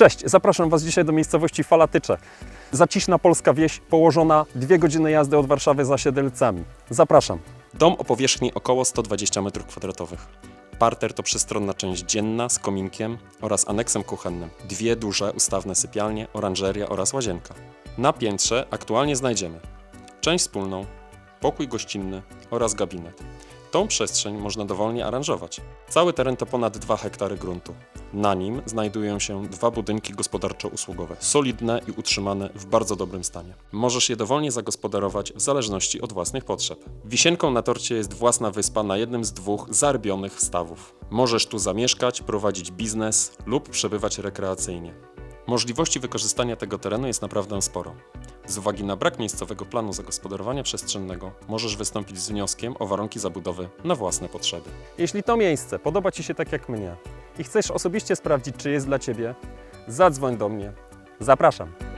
Cześć, zapraszam Was dzisiaj do miejscowości Falatycze. Zaciszna polska wieś, położona dwie godziny jazdy od Warszawy za Siedlcami. Zapraszam. Dom o powierzchni około 120 m2. Parter to przestronna część dzienna z kominkiem oraz aneksem kuchennym. Dwie duże, ustawne sypialnie, oranżeria oraz łazienka. Na piętrze aktualnie znajdziemy część wspólną, pokój gościnny oraz gabinet. Tą przestrzeń można dowolnie aranżować. Cały teren to ponad 2 hektary gruntu. Na nim znajdują się dwa budynki gospodarczo-usługowe, solidne i utrzymane w bardzo dobrym stanie. Możesz je dowolnie zagospodarować w zależności od własnych potrzeb. Wisienką na torcie jest własna wyspa na jednym z dwóch zarbionych stawów. Możesz tu zamieszkać, prowadzić biznes lub przebywać rekreacyjnie. Możliwości wykorzystania tego terenu jest naprawdę sporo. Z uwagi na brak miejscowego planu zagospodarowania przestrzennego, możesz wystąpić z wnioskiem o warunki zabudowy na własne potrzeby. Jeśli to miejsce podoba Ci się tak jak mnie i chcesz osobiście sprawdzić, czy jest dla Ciebie, zadzwoń do mnie. Zapraszam.